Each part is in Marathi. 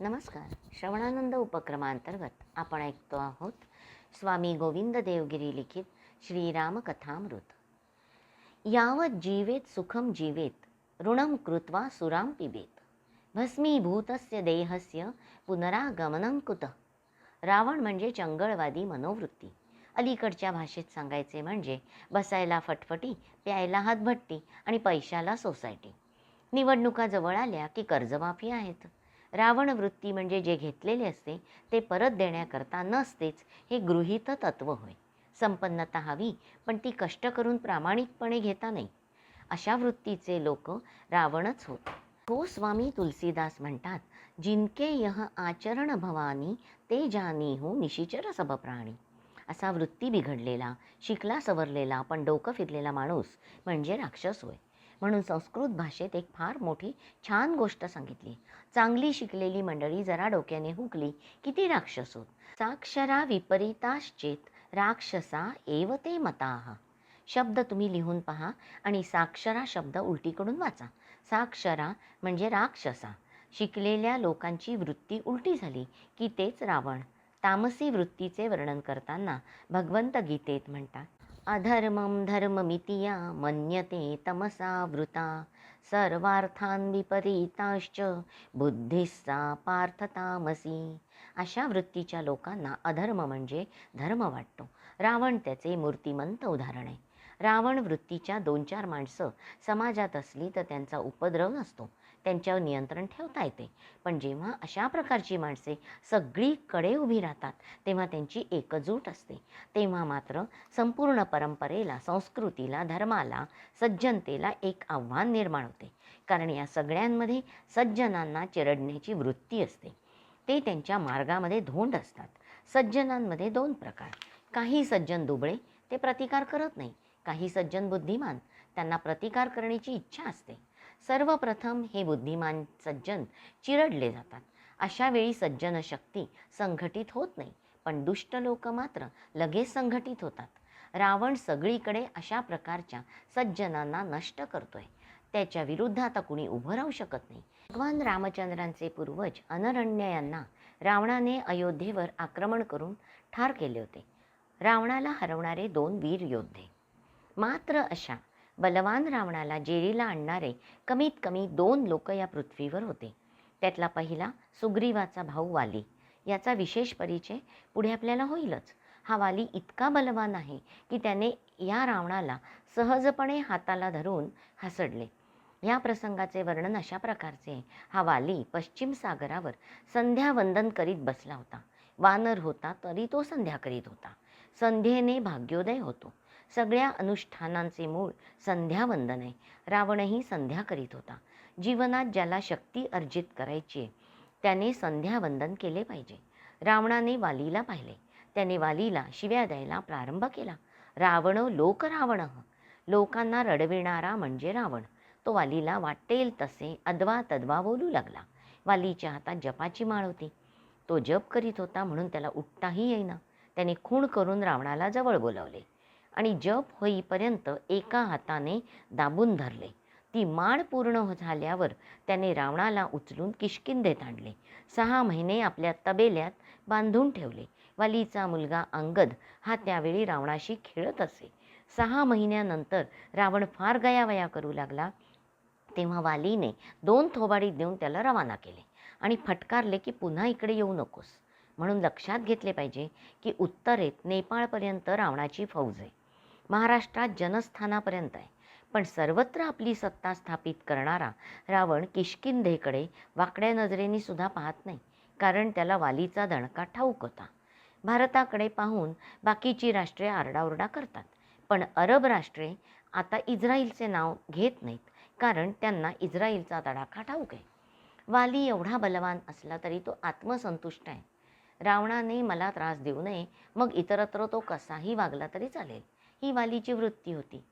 नमस्कार. श्रवणानंद उपक्रमांतर्गत आपण ऐकतो आहोत स्वामी गोविंद देवगिरी लिखित श्रीरामकथामृत. यावत जीवेत सुखम जीवेत ऋणम कृत्वा सुराम पिबेत. भस्मीभूतस्य देहस्य पुनरागमनं कुत? रावण म्हणजे चंगळवादी मनोवृत्ती. अलीकडच्या भाषेत सांगायचे म्हणजे बसायला फटफटी प्यायला हातभट्टी आणि पैशाला सोसायटी. निवडणुका जवळ आल्या की कर्जमाफी आहेत. रावण वृत्ती म्हणजे जे घेतलेले असते ते परत देण्याकरता नसतेच हे गृहीत तत्व होय. संपन्नता हवी पण ती कष्ट करून प्रामाणिकपणे घेता नाही. अशा वृत्तीचे लोक रावणच होत. हो स्वामी तुलसीदास म्हणतात जिनके यह आचरण भवानी ते जानी हो निशिचर सब प्राणी असा वृत्ती बिघडलेला शिकला सवरलेला पण डोकं फिरलेला माणूस म्हणजे राक्षस होय. म्हणून संस्कृत भाषेत एक फार मोठी छान गोष्ट सांगितली. चांगली शिकलेली मंडळी जरा डोक्याने हुकली. की ती राक्षस होत? साक्षरा विपरीताश्चेत राक्षसा एव ते मताहा शब्द तुम्ही लिहून पहा आणि साक्षरा शब्द उलटीकडून वाचा. साक्षरा म्हणजे राक्षसा. शिकलेल्या लोकांची वृत्ती उलटी झाली की तेच रावण. तामसी वृत्तीचे वर्णन करताना भगवंत गीतेत म्हणतात अधर्मं धर्ममितिया मन्यते तमसा वृता। सर्वार्थान विपरीताश्च बुद्धिस्सा पार्थतामसी। अशा वृत्तीच्या लोकांना अधर्म म्हणजे धर्म वाटतो. रावण त्याचे मूर्तिमंत उदाहरण आहे. रावण वृत्तीच्या दोन चार माणसं समाजात असली तर त्यांचा उपद्रव नसतो. त्यांच्यावर नियंत्रण ठेवता येते. पण जेव्हा अशा प्रकारची माणसे सगळीकडे उभी राहतात तेव्हा त्यांची एकजूट असते. तेव्हा मात्र संपूर्ण परंपरेला संस्कृतीला धर्माला सज्जनतेला एक आव्हान निर्माण होते. कारण या सगळ्यांमध्ये सज्जनांना चिरडण्याची वृत्ती असते. ते त्यांच्या मार्गामध्ये धोंड असतात. सज्जनांमध्ये दोन प्रकार. काही सज्जन दुबळे ते प्रतिकार करत नाही. काही सज्जन बुद्धिमान. त्यांना प्रतिकार करण्याची इच्छा असते. सर्वप्रथम हे बुद्धिमान सज्जन चिरडले जातात. अशा वेळी सज्जन शक्ती संघटित होत नाही पण दुष्ट लोक मात्र लगेच संघटित होतात. रावण सगळीकडे अशा प्रकारच्या सज्जनांना नष्ट करतोय. त्याच्या विरुद्ध आता कुणी उभं राहू शकत नाही. भगवान रामचंद्रांचे पूर्वज अनरण्य यांना रावणाने अयोध्येवर आक्रमण करून ठार केले होते. रावणाला हरवणारे दोन वीर योद्धे. मात्र अशा बलवान रावणाला जेरीला आणणारे कमीत कमी दोन लोक या पृथ्वीवर होते. त्यातला पहिला सुग्रीवाचा भाऊ वाली. याचा विशेष परिचय पुढे आपल्याला होईलच. हा वाली इतका बलवान आहे की त्याने या रावणाला सहजपणे हाताला धरून हासडले. या प्रसंगाचे वर्णन अशा प्रकारचे हा वाली पश्चिम सागरावर संध्यावंदन करीत बसला होता. वानर होता तरी तो संध्या करीत होता. संध्येने भाग्योदय होतो. सगळ्या अनुष्ठानांचे मूळ संध्यावंदन. आहे रावणही संध्या करीत होता. जीवनात ज्याला शक्ती अर्जित करायची आहे त्याने संध्यावंदन केले पाहिजे. रावणाने वालीला पाहिले. त्याने वालीला शिव्या द्यायला प्रारंभ केला. रावण लोक रावण लोकांना रडविणारा म्हणजे रावण. तो वालीला वाटेल तसे अदवा तद्वा बोलू लागला. वालीच्या हातात जपाची माळ होती. तो जप करीत होता म्हणून त्याला उठताही येईना. त्याने खूण करून रावणाला जवळ बोलावले. आणि जप होईपर्यंत एका हाताने दाबून धरले. ती माळ पूर्ण झाल्यावर त्याने रावणाला उचलून किष्किंधेत आणले. सहा महिने आपल्या तबेल्यात बांधून ठेवले. वालीचा मुलगा अंगद हा त्यावेळी रावणाशी खेळत असे. सहा महिन्यानंतर रावण फार गयावया करू लागला तेव्हा वालीने दोन थोबाडी देऊन त्याला रवाना केले आणि फटकारले की पुन्हा इकडे येऊ नकोस. म्हणून लक्षात घेतले पाहिजे की उत्तरेत नेपाळपर्यंत रावणाची फौज आहे. महाराष्ट्रात जनस्थानापर्यंत आहे. पण सर्वत्र आपली सत्ता स्थापित करणारा रावण किष्किंधेकडे वाकड्या नजरेने सुद्धा पाहत नाही कारण त्याला वालीचा दणका ठाऊक होता. भारताकडे पाहून बाकीची राष्ट्रे आरडाओरडा करतात पण अरब राष्ट्रे आता इस्रायलचे नाव घेत नाहीत कारण त्यांना इस्रायलचा तडाखा ठाऊक आहे. वाली एवढा बलवान असला तरी तो आत्मसंतुष्ट आहे. रावणाने मला त्रास देऊ नये मग इतरत्र तो कसाही वागला तरी चालेल. ही वालीची वृत्ती होती.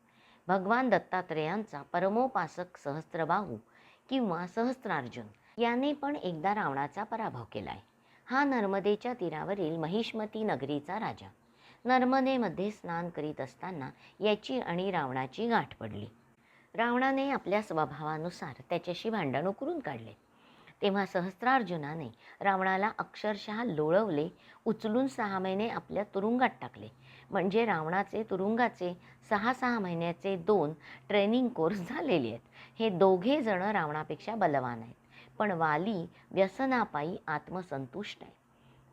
भगवान दत्तात्रेयांचा परमोपासक सहस्त्रबाहू किंवा सहस्त्रार्जुन याने पण एकदा रावणाचा पराभव केलाय. हा नर्मदेच्या तीरावरील महिष्मती नगरीचा राजा. नर्मदेमध्ये स्नान करीत असताना याची आणि रावणाची गाठ पडली. रावणाने आपल्या स्वभावानुसार त्याच्याशी भांडण उकरून काढले. तेव्हा सहस्रार्जुनाने रावणाला अक्षरशः लोळवले उचलून सहा महिने आपल्या तुरुंगात टाकले. म्हणजे रावणाचे तुरुंगाचे सहा सहा महिन्याचे दोन ट्रेनिंग कोर्स झालेले आहेत. हे दोघे जण रावणापेक्षा बलवान आहेत. पण वाली व्यसनापायी आत्मसंतुष्ट आहे.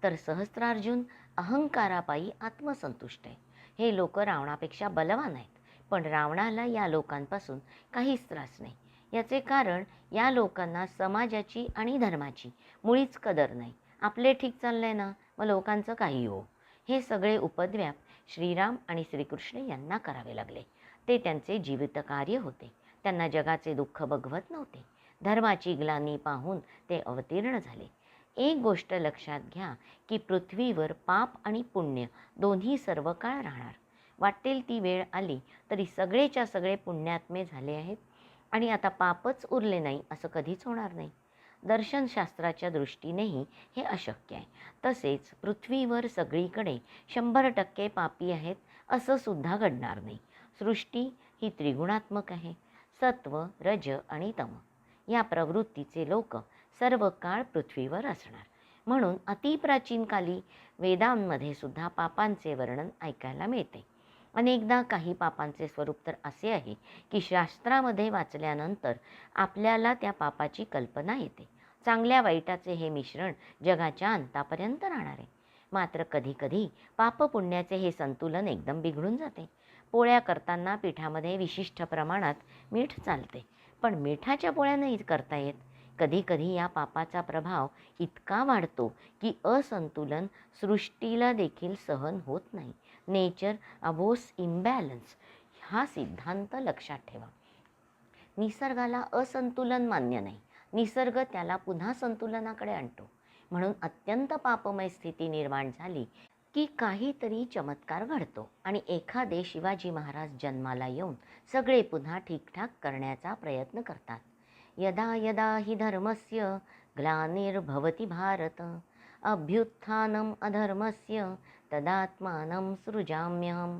तर सहस्रार्जुन अहंकारापायी आत्मसंतुष्ट आहे. हे लोक रावणापेक्षा बलवान आहेत. पण रावणाला या लोकांपासून काहीच त्रास नाही. याचे कारण या लोकांना समाजाची आणि धर्माची मुळीच कदर नाही. आपले ठीक चाललंय ना? व लोकांचं काही हो. हे सगळे उपद्व्याप श्रीराम आणि श्रीकृष्ण यांना करावे लागले. ते त्यांचे जीवित कार्य होते. त्यांना जगाचे दुःख बघवत नव्हते. धर्माची ग्लानी पाहून ते अवतीर्ण झाले. एक गोष्ट लक्षात घ्या की पृथ्वीवर पाप आणि पुण्य दोन्ही सर्व काळ राहणार. वाटेल ती वेळ आली तरी सगळेच्या सगळे पुण्यात्मे झाले आहेत. आणि आता पापच उरले नाही असं कधीच होणार नाही. दर्शनशास्त्राच्या दृष्टीनेही हे अशक्य आहे. तसेच पृथ्वीवर सगळीकडे शंभर टक्के पापी आहेत असं सुद्धा घडणार नाही. सृष्टी ही त्रिगुणात्मक आहे. सत्व रज आणि तम. या प्रवृत्तीचे लोक सर्व काळ पृथ्वीवर असणार. म्हणून अतिप्राचीन काली वेदांमध्ये सुद्धा पापांचे वर्णन ऐकायला मिळते. अनेकदा काही पापांचे स्वरूप तर असे आहे की शास्त्रामध्ये वाचल्यानंतर आपल्याला त्या पापाची कल्पना येते. चांगल्या वाईटाचे हे मिश्रण जगाच्या अंतापर्यंत राहणार. आहे मात्र कधीकधी पाप पुण्याचे हे संतुलन एकदम बिघडून जाते. पोळ्या करताना पिठामध्ये विशिष्ट प्रमाणात मीठ चालते. पण मिठाच्या पोळ्या नाही करता येत. कधीकधी या पापाचा प्रभाव इतका वाढतो की असंतुलन सृष्टीला देखील सहन होत नाही. नेचर अबोस इम्बॅलन्स हा सिद्धांत लक्षात ठेवा. निसर्गाला असंतुलन मान्य नाही. निसर्ग त्याला पुन्हा संतुलनाकडे आणतो. म्हणून अत्यंत पापमय स्थिती निर्माण झाली की काहीतरी चमत्कार घडतो आणि एखादे शिवाजी महाराज जन्माला येऊन सगळे पुन्हा ठीकठाक करण्याचा प्रयत्न करतात. यदा यदा हि धर्मस्य ग्लानिर्भवति भारत। अभ्युत्थानम अधर्मस्य तदात्मानं सृजाम्यहम।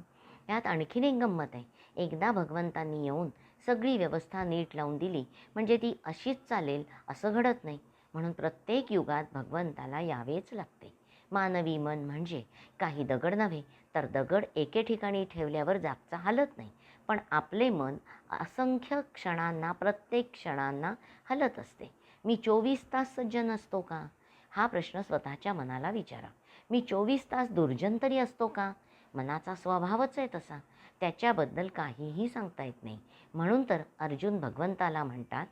यात आणखीन एक गंमत आहे. एकदा भगवंतांनी येऊन सगळी व्यवस्था नीट लावून दिली म्हणजे ती अशीच चालेल असं घडत नाही. म्हणून प्रत्येक युगात भगवंताला यावेच लागते. मानवी मन म्हणजे काही दगड नव्हे तर दगड एके ठिकाणी ठेवल्यावर जागचा हालत नाही. पण आपले मन असंख्य क्षणांना प्रत्येक क्षणांना हलत असते. मी चोवीस तास सज्जन असतो का? हा प्रश्न स्वतःच्या मनाला विचारा. मी चोवीस तास दुर्जन तरी असतो का? मनाचा स्वभावच आहे तसा. त्याच्याबद्दल काहीही सांगता येत नाही. म्हणून तर अर्जुन भगवंताला म्हणतात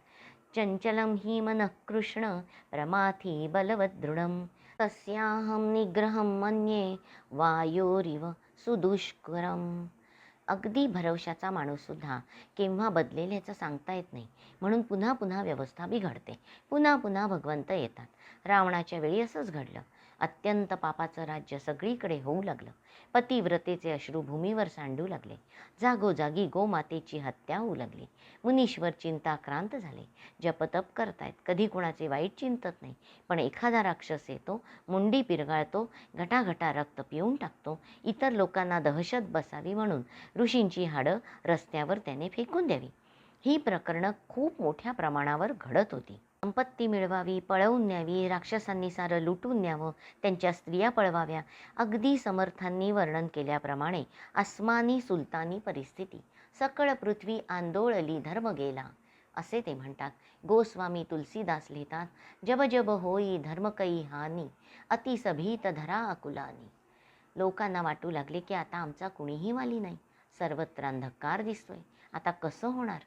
चंचलम ही मन कृष्ण प्रमाथी बलवत दृढम तस्याहम निग्रहम मन्ये वायोरिव सुदुष्करम। अगदी भरवशाचा माणूससुद्धा केव्हा बदलेल ह्याचं सांगता येत नाही. म्हणून पुन्हा पुन्हा व्यवस्था बिघडते. पुन्हा पुन्हा भगवंत येतात. रावणाच्या वेळी असंच घडलं. अत्यंत पापाचं राज्य सगळीकडे होऊ लागलं. पतिव्रतेचे अश्रू भूमीवर सांडू लागले. जागोजागी गोमातेची हत्या होऊ लागली. मुनीश्वर चिंताक्रांत झाले. जपतप करतायत. कधी कुणाचे वाईट चिंतत नाही. पण एखादा राक्षस येतो मुंडी पिरगाळतो घटाघटा रक्त पिऊन टाकतो. इतर लोकांना दहशत बसावी म्हणून ऋषींची हाडं रस्त्यावर त्याने फेकून द्यावी. ही प्रकरणं खूप मोठ्या प्रमाणावर घडत होती. संपत्ती मिळवावी पळवून न्यावी राक्षसांनी सारं लुटून न्यावं त्यांच्या स्त्रिया पळवाव्या अगदी समर्थांनी वर्णन केल्याप्रमाणे अस्मानी सुलतानी परिस्थिती. सकळ पृथ्वी आंदोळली धर्म गेला. असे ते म्हणतात. गोस्वामी तुलसीदास लिहितात जब जब होई धर्म कई हानी अतिसभीत धरा अकुलानी. लोकांना वाटू लागले की आता आमचा कुणीही वाली नाही. सर्वत्र अंधकार दिसतोय. आता कसं होणार?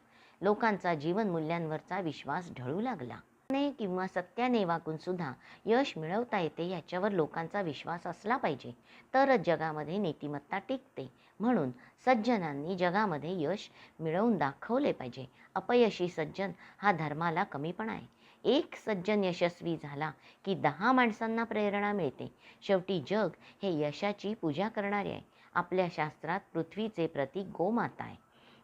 लोकांचा जीवनमूल्यांवरचा विश्वास ढळू लागला. ने किंवा सत्याने वागून सुद्धा यश मिळवता येते याच्यावर लोकांचा विश्वास असला पाहिजे. तरच जगामध्ये नीतिमत्ता टिकते. म्हणून सज्जनांनी जगामध्ये यश मिळवून दाखवले पाहिजे. अपयशी सज्जन हा धर्माला कमीपणा आहे. एक सज्जन यशस्वी झाला की दहा माणसांना प्रेरणा मिळते. शेवटी जग हे यशाची पूजा करणारे आहे. आपल्या शास्त्रात पृथ्वीचे प्रतीक गोमाता आहे.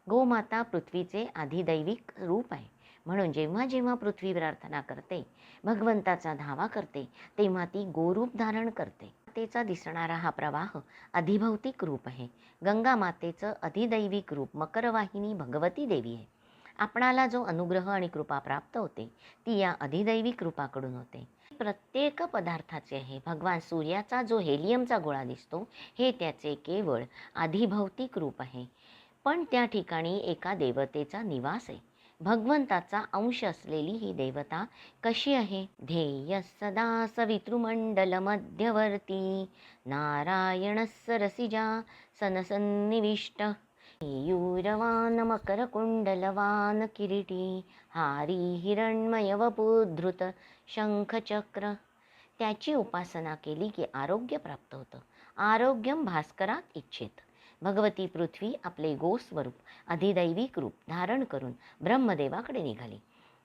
गोमाता पृथ्वीचे आधिदैविक रूप आहे. म्हणून जेव्हा जेव्हा पृथ्वी प्रार्थना करते भगवंताचा धावा करते तेव्हा ती गोरूप धारण करते. मातेचा दिसणारा हा प्रवाह अधिभौतिक रूप आहे. गंगा मातेचं अधिदैविक रूप मकरवाहिनी भगवती देवी आहे. आपणाला जो अनुग्रह आणि कृपा प्राप्त होते ती या अधिदैविक रूपाकडून होते. प्रत्येक पदार्थाचे आहे. भगवान सूर्याचा जो हेलियमचा गोळा दिसतो हे त्याचे केवळ आधिभौतिक रूप आहे. पण त्या ठिकाणी एका देवतेचा निवास आहे. भगवंताचा अंश असलेली ही देवता कशी आहे? ध्येय सदा सवितृमंडल मध्यवर्ती. नारायण सरसिजा सनसन्निविष्ट. यूरवान मकरकुंडलवान किरीटी. हारी हिरण्मय वपुधृत शंखचक्र. त्याची उपासना केली की आरोग्य प्राप्त होतं. आरोग्यम भास्करात इच्छित. भगवती पृथ्वी आपले गोस्वरूप अधिदैविक रूप धारण करून ब्रह्मदेवाकडे निघाली.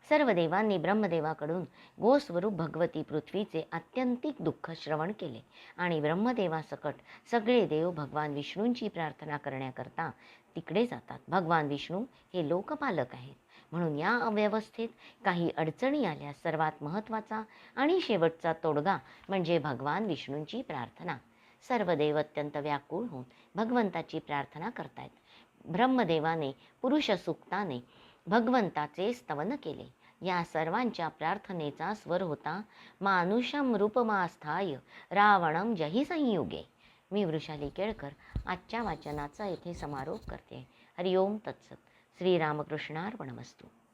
सर्व देवांनी ब्रह्मदेवाकडून गोस्वरूप भगवती पृथ्वीचे आत्यंतिक दुःख श्रवण केले आणि ब्रह्मदेवासकट सगळे देव भगवान विष्णूंची प्रार्थना करण्याकरता तिकडे जातात. भगवान विष्णू हे लोकपालक आहेत. म्हणून या अव्यवस्थेत काही अडचणी आल्या सर्वात महत्त्वाचा आणि शेवटचा तोडगा म्हणजे भगवान विष्णूंची प्रार्थना. सर्व देव अत्यंत व्याकुळ होऊन भगवंताची प्रार्थना करतायत. ब्रह्मदेवाने पुरुष सुक्ताने भगवंताचे स्तवन केले. या सर्वांच्या प्रार्थनेचा स्वर होता मानुषम रूपमास्थाय रावणम जही संयुगे. मी वृषाली केळकर आजच्या वाचनाचा येथे समारोप करते. हरिओम तत्सत. श्रीरामकृष्णार्पणमस्तू.